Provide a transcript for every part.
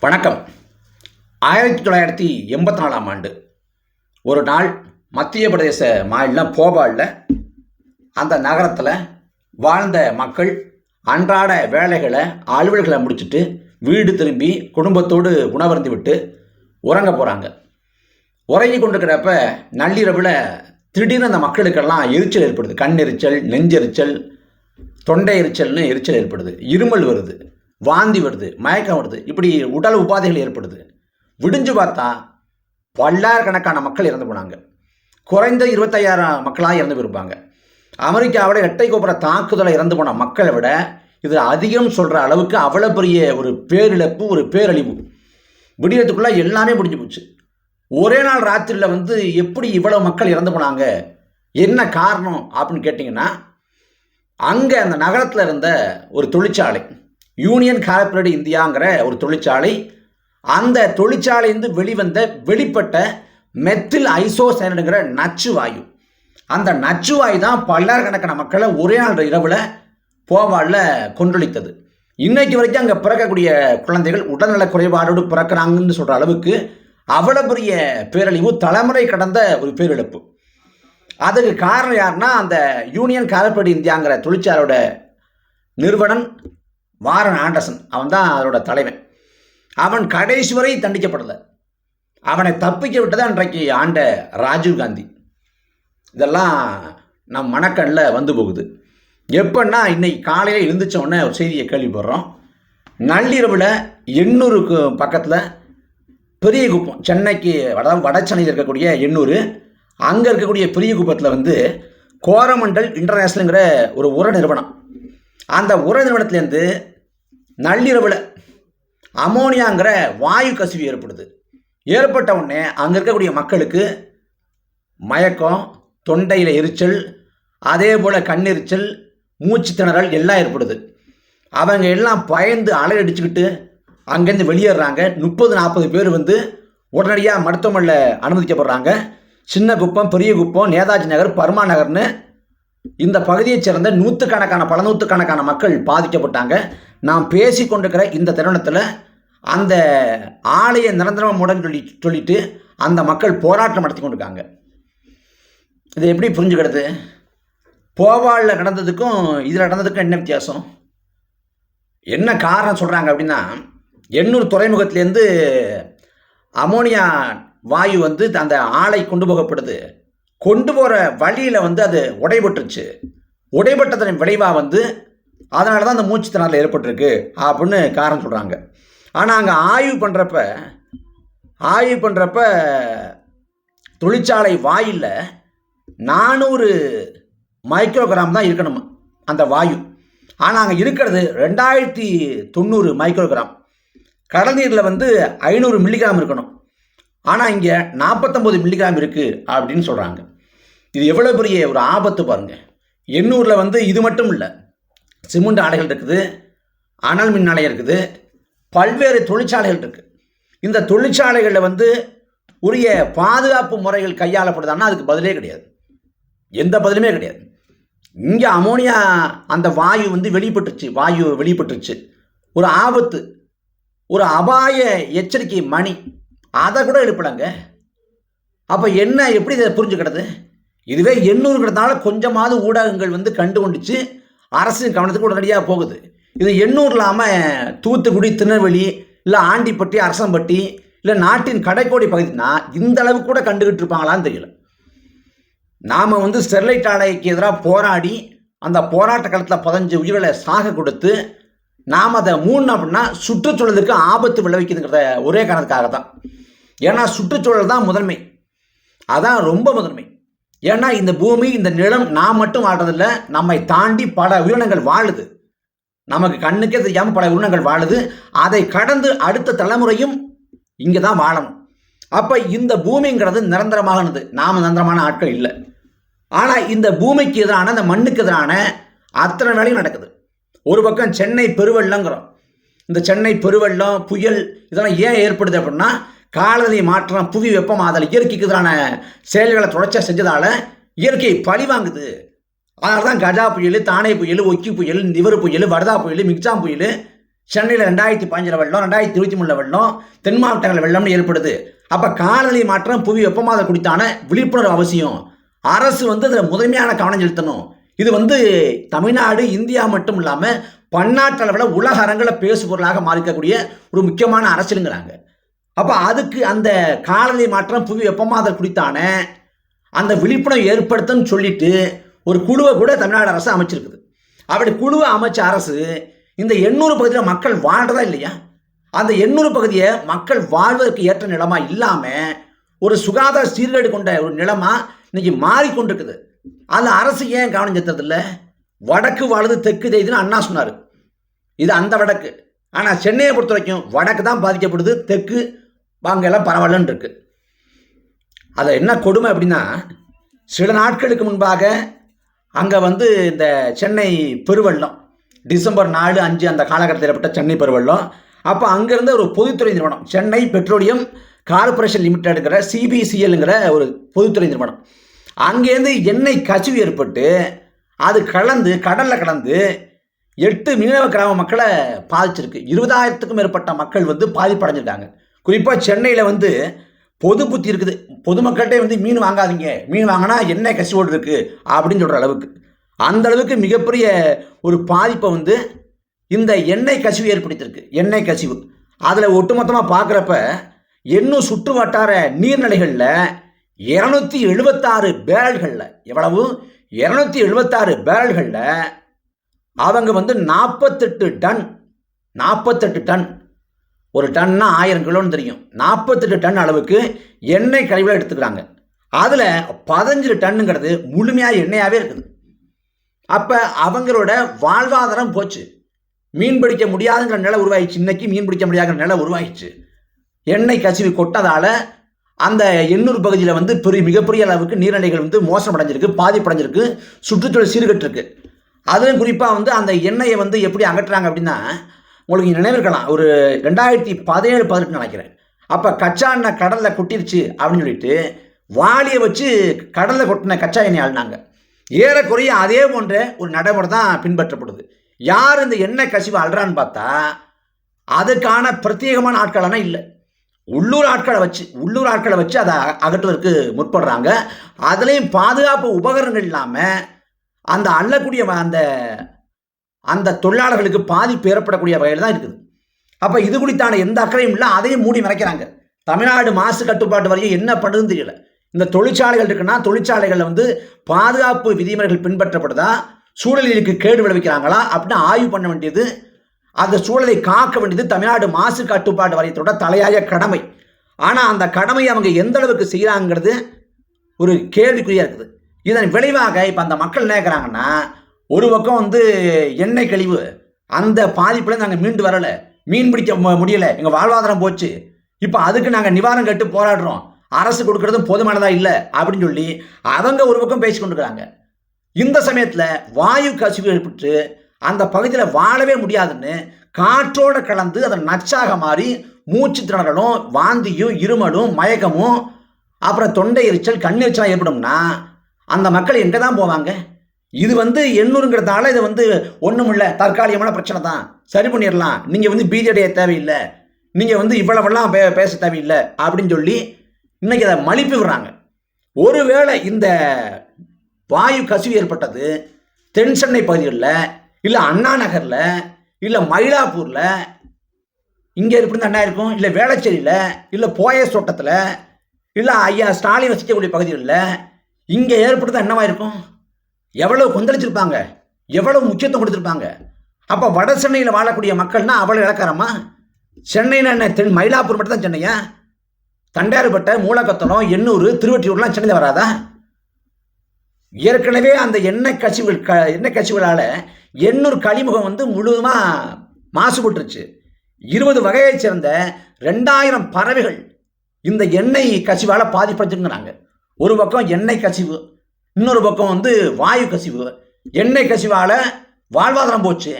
வணக்கம். ஆயிரத்தி தொள்ளாயிரத்தி எண்பத்தி நாலாம் ஆண்டு. ஒரு நாள் மத்திய பிரதேச மாநிலம் போபாலில் அந்த நகரத்தில் வாழ்ந்த மக்கள் அன்றாட வேலைகளை அலுவல்களை முடிச்சுட்டு வீடு திரும்பி குடும்பத்தோடு உணவருந்து விட்டு உறங்க போகிறாங்க உறங்கி கொண்டிருக்கிறப்ப நள்ளிரவில் திடீர்னு அந்த மக்களுக்கெல்லாம் எரிச்சல் ஏற்படுது. கண் எரிச்சல் நெஞ்செரிச்சல் தொண்டை எரிச்சல்னு எரிச்சல் ஏற்படுது. இருமல் வருது. வாந்தி வருது மயக்கம் வருது இப்படி உடல் உபாதைகள் ஏற்படுது. விடிஞ்சு பார்த்தா பல்லாயிரக்கணக்கான மக்கள் இறந்து போனாங்க. குறைந்த இருபத்தையாயிரம் மக்களாக இறந்து போயிருப்பாங்க. அமெரிக்காவோட எட்டை கோபுர தாக்குதலை இறந்து போன மக்களை விட இது அதிகம் சொல்கிற அளவுக்கு அவ்வளோ பெரிய ஒரு பேரிழப்பு ஒரு பேரழிவு. விடியறதுக்குள்ளே எல்லாமே முடிஞ்சு போச்சு. ஒரே நாள் ராத்திரியில் வந்து எப்படி இவ்வளோ மக்கள் இறந்து போனாங்க என்ன காரணம் அப்படின்னு கேட்டிங்கன்னா அங்கே அந்த நகரத்தில் இருந்த ஒரு தொழிற்சாலை யூனியன் கார்பரேட் இந்தியாங்கிற ஒரு தொழிற்சாலை அந்த தொழிற்சாலையிலிருந்து வெளிவந்த வெளிப்பட்ட மெத்தில் ஐசோசைனடுங்கிற நச்சு வாயு. அந்த நச்சு வாயு தான் பல்லாயிரக்கணக்கான மக்களை ஒரே நாள் இரவில் போவாளில் கொன்றொழித்தது. இன்னைக்கு வரைக்கும் அங்கே பிறக்கக்கூடிய குழந்தைகள் உடல்நல குறைபாடோடு பிறக்கிறாங்கன்னு சொல்கிற அளவுக்கு அவ்வளோ பெரிய பேரழிவு தலைமுறை கடந்த ஒரு பேரிழப்பு. அதுக்கு காரணம் யாருன்னா அந்த யூனியன் கார்பரேட் இந்தியாங்கிற தொழிற்சாலையோட நிறுவனம் வாரன் ஆண்டர்சன் அவன் தான் அதோட தலைவன். அவன் கடைசி வரை தண்டிக்கப்படலை. அவனை தப்பிக்க விட்டது அன்றைக்கு ஆண்ட ராஜீவ் காந்தி. இதெல்லாம் நம் மனக்கண்ணில் வந்து போகுது. எப்படின்னா இன்னைக்கு காலையில் எழுந்திரிச்ச உடனே ஒரு செய்தியை கேள்விப்படுறோம். நள்ளிரவில் எண்ணூருக்கு பக்கத்தில் பெரிய குப்பம் சென்னைக்கு வட வட சென்னையில் இருக்கக்கூடிய எண்ணூர் அங்கே இருக்கக்கூடிய பெரிய குப்பத்தில் வந்து கோரமண்டல் இன்டர்நேஷ்னலுங்கிற ஒரு உர நிறுவனம் அந்த உர நிறுவனத்துலேருந்து நள்ளிரவில் அமோனியாங்கிற வாயு கசிவு ஏற்படுது. ஏற்பட்ட உடனே அங்கே இருக்கக்கூடிய மக்களுக்கு மயக்கம் தொண்டையில் எரிச்சல் அதே போல் கண்ணெரிச்சல் மூச்சு திணறல் எல்லாம் ஏற்படுது. அவங்க எல்லாம் பயந்து அலையடிச்சுக்கிட்டு அங்கேருந்து வெளியேறாங்க. முப்பது நாற்பது பேர் வந்து உடனடியாக மருத்துவமனையில் அனுமதிக்கப்படுறாங்க. சின்ன குப்பம் பெரிய குப்பம் நேதாஜி நகர் பர்மா நகர்னு இந்த பகுதியைச் சேர்ந்த நூற்றுக்கணக்கான பல நூற்றுக்கணக்கான மக்கள் பாதிக்கப்பட்டாங்க. நாம் பேசி கொண்டிருக்கிற இந்த தருணத்தில் அந்த ஆலய நிரந்தரமாக முடன் சொல்லி சொல்லிட்டு அந்த மக்கள் போராட்டம் நடத்தி கொண்டிருக்காங்க. இதை எப்படி புரிஞ்சுக்கிறது? போபாலில் நடந்ததுக்கும் இதில் நடந்ததுக்கும் என்ன வித்தியாசம்? என்ன காரணம் சொல்கிறாங்க அப்படின்னா எண்ணூர் துறைமுகத்திலேருந்து அமோனியா வாயு வந்து அந்த ஆலை கொண்டு போகப்படுது. கொண்டு போகிற வழியில் வந்து அது உடைபட்டுருச்சு. உடைபட்டதன் விளைவாக வந்து அதனால தான் அந்த மூச்சு திணறல் ஏற்பட்டிருக்கு அப்படின்னு காரணம் சொல்கிறாங்க ஆனால் அங்கே ஆய்வு பண்ணுறப்ப ஆய்வு பண்ணுறப்ப தொழிற்சாலை வாயில் நானூறு மைக்ரோகிராம் தான் இருக்கணும் அந்த வாயு. ஆனால் அங்கே இருக்கிறது ரெண்டாயிரத்தி தொண்ணூறு மைக்ரோகிராம். கடல் நீரில் வந்து ஐநூறு மில்லிகிராம் இருக்கணும். ஆனால் இங்கே நாற்பத்தொம்போது மில்லிகிராம் இருக்குது அப்படின்னு சொல்கிறாங்க இது எவ்வளோ பெரிய ஒரு ஆபத்து பாருங்கள் எண்ணூரில் வந்து இது மட்டும் இல்லை. சிமெண்ட் ஆலைகள் இருக்குது அனல் மின் ஆலை இருக்குது பல்வேறு தொழிற்சாலைகள் இருக்குது இந்த தொழிற்சாலைகளில் வந்து உரிய பாதுகாப்பு முறைகள் கையாளப்படுதான்னா அதுக்கு பதிலே கிடையாது. எந்த பதிலுமே கிடையாது. இங்கே அமோனியா அந்த வாயு வந்து வெளிப்பட்டுருச்சு வாயு வெளிப்பட்டுருச்சு. ஒரு ஆபத்து ஒரு அபாய எச்சரிக்கை மணி. அதை கூட எழுப்பலாங்க. அப்போ என்ன எப்படி இதை புரிஞ்சுக்கிறது? இதுவே எண்ணூறுங்கிறதுனால கொஞ்சமாவது ஊடகங்கள் வந்து கண்டு கொண்டுச்சு அரசின் கவனத்துக்கு உடனடியாக போகுது. இது எண்ணூர் இல்லாமல் தூத்துக்குடி திருநெல்வேலி இல்லை ஆண்டிப்பட்டி அரசம்பட்டி இல்லை நாட்டின் கடைக்கோடி பகுதினா இந்த அளவுக்கு கூட கண்டுகிட்டு இருப்பாங்களான்னு தெரியல. நாம் வந்து ஸ்டெர்லைட் ஆலைக்கு எதிராக போராடி அந்த போராட்ட காலத்தில் பதினஞ்சு உயிர்களை சாக கொடுத்து நாம் அதை மூணு அப்படின்னா சுற்றுச்சூழலுக்கு ஆபத்து விளைவிக்குதுங்கிறத ஒரே காரணத்துக்காக தான் ஏன்னா சுற்றுச்சூழல் தான் முதன்மை. அதான் ரொம்ப முதன்மை. ஏன்னா இந்த பூமி இந்த நிலம் நான் மட்டும் வாழ்றதில்ல நம்மை தாண்டி பல உயிரினங்கள் வாழுது. நமக்கு கண்ணுக்கே தெரியாமல் பல உயிரினங்கள் வாழுது. அதை கடந்து அடுத்த தலைமுறையும் இங்கே தான் வாழணும். அப்போ இந்த பூமிங்கிறது நிரந்தரமானது நாம் நிரந்தரமான ஆட்கள் இல்லை. ஆனால் இந்த பூமிக்கு எதிரான இந்த மண்ணுக்கு எதிரான அத்தனை வேலையும் நடக்குது. ஒரு பக்கம் சென்னை பெருவெள்ளங்கிறோம். இந்த சென்னை பெருவெள்ளம் புயல் இதெல்லாம் ஏன் ஏற்படுது அப்படின்னா காலநிலை மாற்றம் புவி வெப்பமாதல் இயற்கைக்கு எதிரான செயல்களை தொடர்ச்சியாக செஞ்சதால் இயற்கை பழி வாங்குது. அதனால தான் கஜா புயல் தானே புயல் ஒக்கி புயல் நிவர் புயல் வடதா புயல் மிக்சாம் புயல் சென்னையில் ரெண்டாயிரத்தி பதினஞ்சில் வெள்ளம் ரெண்டாயிரத்தி இருபத்தி மூணில் வெள்ளம் தென் மாவட்டங்களில் வெள்ளம்னு ஏற்படுது. அப்போ காலநிலை மாற்றம் புவி வெப்பமாத குறித்தான விழிப்புணர்வு அவசியம். அரசு வந்து அதில் முதன்மையான கவனம் செலுத்தணும். இது வந்து தமிழ்நாடு இந்தியா மட்டும் இல்லாமல் பன்னாட்டளவில் உலக அரங்கில் பேசு பொருளாக மாறிக்கக்கூடிய ஒரு முக்கியமான அரசியலுங்கிறாங்க. அப்போ அதுக்கு அந்த காலநிலை மாற்றம் புவி வெப்பமாதல் குறித்தான அந்த விழிப்புணர்வு ஏற்படுத்தன்னு சொல்லிட்டு ஒரு குழுவை கூட தமிழ்நாடு அரசு அமைச்சிருக்குது. அப்படி குழுவை அமைச்ச அரசு இந்த எண்ணூறு பகுதியில் மக்கள் வாழ்றதா இல்லையா? அந்த எண்ணூறு பகுதியை மக்கள் வாழ்வதற்கு ஏற்ற நிலமா இல்லாமல் ஒரு சுகாதார சீர்கேடு கொண்ட ஒரு நிலமா இன்னைக்கு மாறிக்கொண்டிருக்குது. அதில் அரசு ஏன் கவனம் செலுத்துறதில்ல வடக்கு வாழுது தெற்கு செய்துன்னு அண்ணா சொன்னார். இது அந்த வடக்கு. ஆனால் சென்னையை பொறுத்த வரைக்கும் வடக்கு தான் பாதிக்கப்படுது தெற்கு அங்கெல்லாம் பரவாயில்லன்னு இருக்கு அதில் என்ன கொடுமை அப்படின்னா சில நாட்களுக்கு முன்பாக அங்கே வந்து இந்த சென்னை பெருவெள்ளம் டிசம்பர் நாலு அஞ்சு அந்த காலகட்டத்தில் ஏற்பட்ட சென்னை பெருவெள்ளம். அப்போ அங்கேருந்து ஒரு பொதுத்துறை நிறுவனம் சென்னை பெட்ரோலியம் கார்பரேஷன் லிமிடெடுங்கிற சிபிசிஎல்ங்கிற ஒரு பொதுத்துறை நிறுவனம். அங்கேருந்து எண்ணெய் கசிவு ஏற்பட்டு அது கலந்து கடலில் கலந்து எட்டு மீனவ கிராம மக்களை பாதிச்சிருக்கு. இருபதாயிரத்துக்கும் மேற்பட்ட மக்கள் வந்து பாதிப்படைஞ்சிருக்காங்க. குறிப்பாக சென்னையில் வந்து பொது புத்தி இருக்குது. பொதுமக்கள்கிட்டே வந்து மீன் வாங்காதீங்க. மீன் வாங்கினா எண்ணெய் கசிவோடு இருக்குது அப்படின்னு சொல்கிற அளவுக்கு. அந்த அளவுக்கு மிகப்பெரிய ஒரு பாதிப்பை வந்து இந்த எண்ணெய் கசிவு ஏற்படுத்தியிருக்கு. எண்ணெய் கசிவு. அதில் ஒட்டுமொத்தமாக பார்க்குறப்ப இன்னும் சுற்று வட்டார நீர்நிலைகளில் இரநூத்தி எழுபத்தாறு பேரல்களில் எவ்வளவு? இரநூத்தி எழுபத்தாறு பேரல்களில் அவங்க வந்து நாற்பத்தெட்டு டன் நாற்பத்தெட்டு டன் ஒரு டன்னா ஆயிரம் கிலோன்னு தெரியும். நாற்பத்தெட்டு டன் அளவுக்கு எண்ணெய் கழிவுகளை எடுத்துக்கிறாங்க. அதில் பதினஞ்சு டன்னுங்கிறது முழுமையாக எண்ணெயாகவே இருக்குது. அப்போ அவங்களோட வாழ்வாதாரம் போச்சு. மீன் பிடிக்க முடியாதுங்கிற நிலை உருவாயிடுச்சு. இன்னைக்கு மீன் பிடிக்க முடியாதுங்கிற நிலை உருவாயிடுச்சு. எண்ணெய் கசிவு கொட்டதால் அந்த எண்ணூர் பகுதியில் வந்து பெரிய மிகப்பெரிய அளவுக்கு நீர்நிலைகள் வந்து மோசம் அடைஞ்சிருக்கு பாதிப்படைஞ்சிருக்கு சுற்றுச்சூழல் சீர்கட்டிருக்கு. அதுவும் குறிப்பாக வந்து அந்த எண்ணெயை வந்து எப்படி அகற்றுறாங்க அப்படின்னா உங்களுக்கு நினைவிருக்கலாம். ஒரு ரெண்டாயிரத்தி பதினேழு பதினெட்டு நினைக்கிறேன். அப்போ கச்சா எண்ணெய் கடலில் கொட்டிருச்சு அப்படின்னு சொல்லிட்டு வாளியை வச்சு கடலில் கொட்டின கச்சா எண்ணெய் ஆடினாங்க ஏறக்குறைய அதே போன்ற ஒரு நடைமுறை தான் பின்பற்றப்படுது. யார் இந்த எண்ணெய் கசிவு அழறான்னு பார்த்தா அதுக்கான பிரத்யேகமான ஆட்களெல்லாம் இல்லை. உள்ளூர் ஆட்களை வச்சு உள்ளூர் ஆட்களை வச்சு அதை அகற்றுவதற்கு முற்படுறாங்க. அதுலேயும் பாதுகாப்பு உபகரணங்கள் இல்லாமல் அந்த அள்ளக்கூடிய அந்த அந்த தொழிலாளர்களுக்கு பாதிப்பு ஏற்படக்கூடிய வகையில் தான் இருக்குது. அப்போ இது குறித்தான எந்த அக்கறையும் இல்லை அதையும் மூடி மறைக்கிறாங்க. தமிழ்நாடு மாசு கட்டுப்பாட்டு வரையும் என்ன பண்ணுதுன்னு தெரியல. இந்த தொழிற்சாலைகள் இருக்குன்னா தொழிற்சாலைகளில் வந்து பாதுகாப்பு விதிமுறைகள் பின்பற்றப்படுதா? சூழலுக்கு கேடு விளைவிக்கிறாங்களா? அப்படின்னு ஆய்வு பண்ண வேண்டியது அந்த சூழலை காக்க வேண்டியது தமிழ்நாடு மாசு கட்டுப்பாட்டு வாரியத்தோட தலையாய கடமை. ஆனால் அந்த கடமையை அவங்க எந்த அளவுக்கு செய்கிறாங்கிறது ஒரு கேள்விக்குறியாக இருக்குது. இதன் விளைவாக இப்போ அந்த மக்கள் நினைக்கிறாங்கன்னா ஒரு பக்கம் வந்து எண்ணெய் கழிவு அந்த பாதிப்பில் நாங்கள் மீண்டு வரலை. மீன் பிடிக்க மு- எங்கள் வாழ்வாதாரம் போச்சு. இப்போ அதுக்கு நாங்கள் நிவாரணம் கட்டு போராடுறோம். அரசு கொடுக்கறதும் போதுமானதாக இல்லை அப்படின்னு சொல்லி அவங்க ஒரு பக்கம் பேசி இந்த சமயத்தில் வாயு கசிவு ஏற்பட்டு அந்த பகுதியில் வாழவே முடியாதுன்னு காற்றோடு கலந்து அதை நச்சாக மாறி மூச்சு திணறலும் வாந்தியும் இருமலும் மயக்கமும் அப்புறம் தொண்டை எரிச்சல் கண்ணெரிச்சலாம் ஏற்படும்னா அந்த மக்கள் எங்கே தான் போவாங்க? இது வந்து எண்ணூறுங்கிறதால இது வந்து ஒன்றும் இல்லை. தற்காலிகமான பிரச்சனை தான். சரி பண்ணிடலாம் நீங்கள் வந்து பிஜேடியை தேவையில்லை. நீங்கள் வந்து இவ்வளவெல்லாம் பே பேச தேவையில்லை. அப்படின்னு சொல்லி இன்னைக்கு அதை மலிப்பு விடுறாங்க. ஒருவேளை இந்த வாயு கசிவு ஏற்பட்டது தென் சென்னை பகுதிகளில் இல்லை அண்ணா நகரில் இல்லை மயிலாப்பூரில் இங்கே எப்படி என்ன இருக்கும்? இல்லை வேளச்சேரியில் இல்லை போயஸ் தோட்டத்தில் இல்லை ஐயா ஸ்டாலின் வசிக்கக்கூடிய பகுதிகளில் இங்கே ஏற்பட்டது என்னவா இருக்கும்? எவ்வளவு கொந்தளிச்சிருப்பாங்க? எவ்வளவு முக்கியத்துவம் கொடுத்துருப்பாங்க? அப்போ வட சென்னையில் வாழக்கூடிய மக்கள்னா அவ்வளோ இழக்காரமா சென்னையில் என்ன தென் மயிலாப்பூர் மட்டும் தான் சென்னையா? தண்டையாறுபட்டை மூலக்கத்தனம் எண்ணூர் திருவற்றியூர்லாம் சென்னையில் வராதா? ஏற்கனவே அந்த எண்ணெய் கசிவுகள் க எண்ணெய் கசிவுகளால் எண்ணூர் கழிமுகம் வந்து முழுவதுமாக மாசுபட்டுருச்சு. இருபது வகையைச் சேர்ந்த ரெண்டாயிரம் பறவைகள் இந்த எண்ணெய் கசிவால் பாதிப்படைஞ்சுங்கிறாங்க ஒரு பக்கம் எண்ணெய் கசிவு இன்னொரு பக்கம் வந்து வாயு கசிவு. எண்ணெய் கசிவால் வாழ்வாதாரம் போச்சு.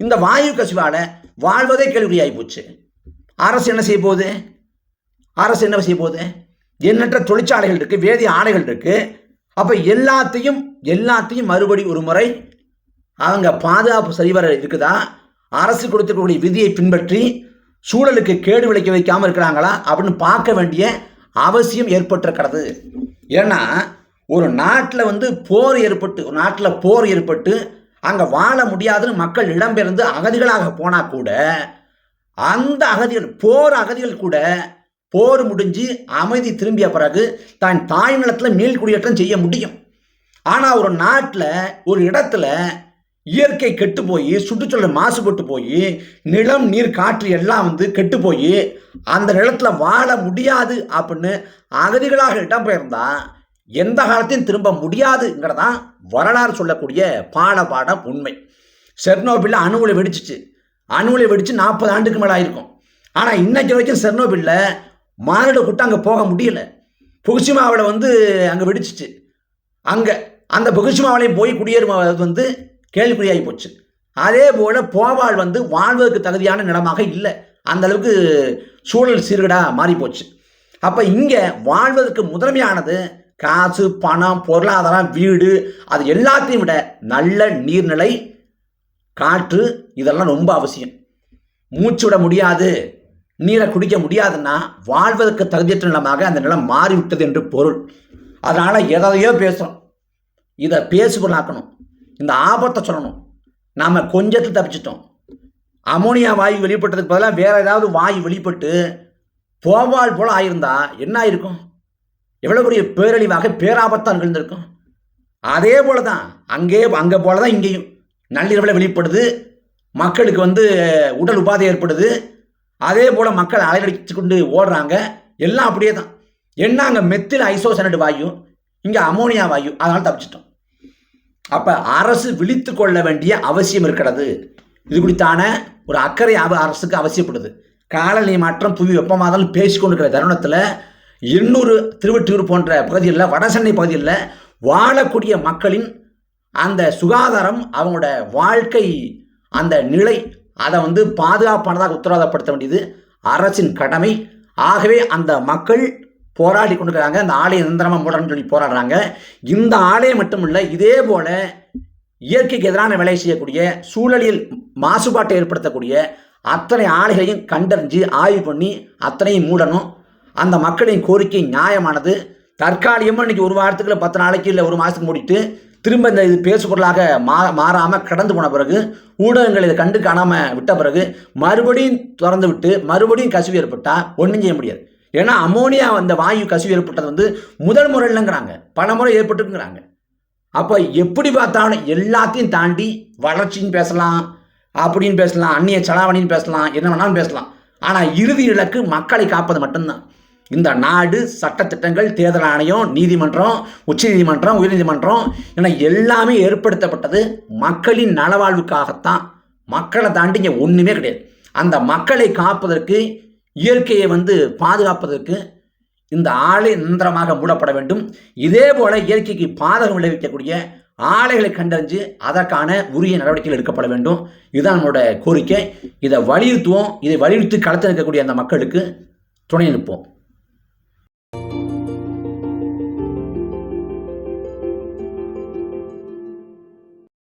இந்த வாயு கசிவால் வாழ்வதே கேள்விக்குறியாகி போச்சு. அரசு என்ன செய்ய போகுது? அரசு என்ன செய்ய போகுது? எண்ணற்ற தொழிற்சாலைகள் இருக்குது வேதி ஆலைகள் இருக்குது அப்போ எல்லாத்தையும் எல்லாத்தையும் மறுபடி ஒரு முறை அவங்க பாதுகாப்பு சரிவர இருக்குதா? அரசு கொடுத்திருக்கக்கூடிய விதியை பின்பற்றி சூழலுக்கு கேடு விளைக்க வைக்காமல் இருக்கிறாங்களா? அப்படின்னு பார்க்க வேண்டிய அவசியம் ஏற்பட்டிருக்கிறது. ஏன்னா ஒரு நாட்டில் வந்து போர் ஏற்பட்டு ஒரு நாட்டில் போர் ஏற்பட்டு அங்கே வாழ முடியாதுன்னு மக்கள் இடம்பெயர்ந்து அகதிகளாக போனால் கூட அந்த அகதிகள் போர் அகதிகள் கூட போர் முடிஞ்சு அமைதி திரும்பிய பிறகு தான் தாய் நிலத்தில் மீள் குடியேற்றம் செய்ய முடியும். ஆனால் ஒரு நாட்டில் ஒரு இடத்துல இயற்கை கெட்டு போய் சுற்றுச்சூழல் மாசுபட்டு போய் நிலம் நீர் காற்று எல்லாம் வந்து கெட்டு போய் அந்த நிலத்தில் வாழ முடியாது அப்படின்னு அகதிகளாக இடம்பெயர்ந்தால் எந்த காலத்தையும் திரும்ப முடியாதுங்கிறதான் வரலாறு சொல்லக்கூடிய பாட பாடம் உண்மை. செர்னோபில்ல அணுவில் வெடிச்சிச்சு. அணுவில் வெடிச்சு நாற்பது ஆண்டுக்கு மேலே ஆயிருக்கும். ஆனால் இன்னைக்கு வரைக்கும் செர்னோபில்ல மானிட கூட்டம் அங்கே போக முடியல. புகுசிமாவில் வந்து அங்கே வெடிச்சிச்சு. அங்கே அந்த புகுசிமாவிலையும் போய் குடியேறுவது வந்து கேள்விக்குறியாகி போச்சு. அதே போல் போவாள் வந்து வாழ்வதற்கு தகுதியான நிலமாக இல்லை. அந்த அளவுக்கு சூழல் சீர்கடாக மாறிப்போச்சு. அப்போ இங்கே வாழ்வதற்கு முதன்மையானது காசு பணம் பொருளாதாரம் வீடு அது எல்லாத்தையும் விட நல்ல நீர்நிலை காற்று இதெல்லாம் ரொம்ப அவசியம். மூச்சு விட முடியாது நீரை குடிக்க முடியாதுன்னா வாழ்வதற்கு தகுதியற்ற நிலமாக அந்த நிலம் மாறிவிட்டது என்று பொருள். அதனால் எதையோ பேசுகிறோம் இதை பேசுபொருளாக்கணும். இந்த ஆபத்தை சொல்லணும். நாம் கொஞ்சத்தில் தப்பிச்சிட்டோம். அமோனியா வாயு வெளிப்பட்டதுக்கு பதிலாக வேறு ஏதாவது வாயு வெளிப்பட்டு போவாள் போல் ஆயிருந்தா என்ன ஆயிருக்கும்? எவ்வளோ பெரிய பேரழிவாக பேராபத்தான் நிகழ்ந்திருக்கும் அதே போல தான் அங்கே அங்கே போல தான் இங்கேயும். நள்ளிரவில் வெளிப்படுது மக்களுக்கு வந்து உடல் உபாதை ஏற்படுது. அதே போல் மக்கள் அலையடிச்சு கொண்டு ஓடுறாங்க. எல்லாம் அப்படியே தான் என்ன அங்கே மெத்தில் ஐசோசனட் வாயு இங்கே அமோனியா வாயு அதனால் தப்பிச்சிட்டோம். அப்போ அரசு விழித்து கொள்ள வேண்டிய அவசியம் இருக்கிறது. இது குறித்தான ஒரு அக்கறை அரசுக்கு அவசியப்படுது. காலநிலை மாற்றம் புவி வெப்பமாதல் பேசிக்கொண்டிருக்கிற தருணத்தில் எண்ணூறு திருவற்றியூர் போன்ற பகுதிகளில் வடசென்னை பகுதிகளில் வாழக்கூடிய மக்களின் அந்த சுகாதாரம் அவங்களோட வாழ்க்கை அந்த நிலை அதை வந்து பாதுகாப்பானதாக உத்தரவாதப்படுத்த வேண்டியது அரசின் கடமை. ஆகவே அந்த மக்கள் போராடி கொண்டிருக்கிறாங்க. அந்த ஆலய நிரந்தரமாக மூடணும்னு சொல்லி போராடுறாங்க. இந்த ஆலயம் மட்டும் இல்லை இதே போல இயற்கைக்கு எதிரான வேலை செய்யக்கூடிய சூழலியல் மாசுபாட்டை ஏற்படுத்தக்கூடிய அத்தனை ஆலைகளையும் கண்டறிஞ்சு ஆய்வு பண்ணி அத்தனையும் மூடணும். அந்த மக்களின் கோரிக்கை நியாயமானது. தற்காலிகமாக இன்னைக்கு ஒரு வாரத்துக்குள்ள பத்து நாளைக்கு இல்லை ஒரு மாதத்துக்கு மூடிட்டு திரும்ப இந்த இது பேசுபொருளாக மா மாறாமல் கடந்து போன பிறகு ஊடகங்கள் இதை கண்டு காணாமல் விட்ட பிறகு மறுபடியும் திறந்து விட்டு மறுபடியும் கசிவு ஏற்பட்டால் ஒன்றும் செய்ய முடியாது. ஏன்னா அமோனியா அந்த வாயு கசிவு ஏற்பட்டது வந்து முதல் முறையிலங்கிறாங்க. பல முறை ஏற்பட்டுங்கிறாங்க அப்போ எப்படி பார்த்தாலும் எல்லாத்தையும் தாண்டி வளர்ச்சின்னு பேசலாம் அப்படின்னு பேசலாம் அந்நிய செலாவணின்னு பேசலாம் என்ன வேணாலும் பேசலாம். ஆனால் இறுதி இலக்கு மக்களை காப்பது மட்டும்தான். இந்த நாடு சட்டத்திட்டங்கள் தேர்தல் ஆணையம் நீதிமன்றம் உச்சநீதிமன்றம் உயர்நீதிமன்றம் என எல்லாமே ஏற்படுத்தப்பட்டது மக்களின் நலவாழ்வுக்காகத்தான். மக்களை தாண்டி இங்கே ஒன்றுமே கிடையாது. அந்த மக்களை காப்பதற்கு இயற்கையை வந்து பாதுகாப்பதற்கு இந்த ஆலை நிரந்தரமாக மூடப்பட வேண்டும். இதே போல இயற்கைக்கு பாதகம் விளைவிக்கக்கூடிய ஆலைகளை கண்டறிஞ்சு அதற்கான உரிய நடவடிக்கைகள் எடுக்கப்பட வேண்டும். இதுதான் நம்மளோட கோரிக்கை. இதை வலியுறுத்துவோம். இதை வலியுறுத்தி களத்தில் இருக்கக்கூடிய அந்த மக்களுக்கு துணை நிற்போம்.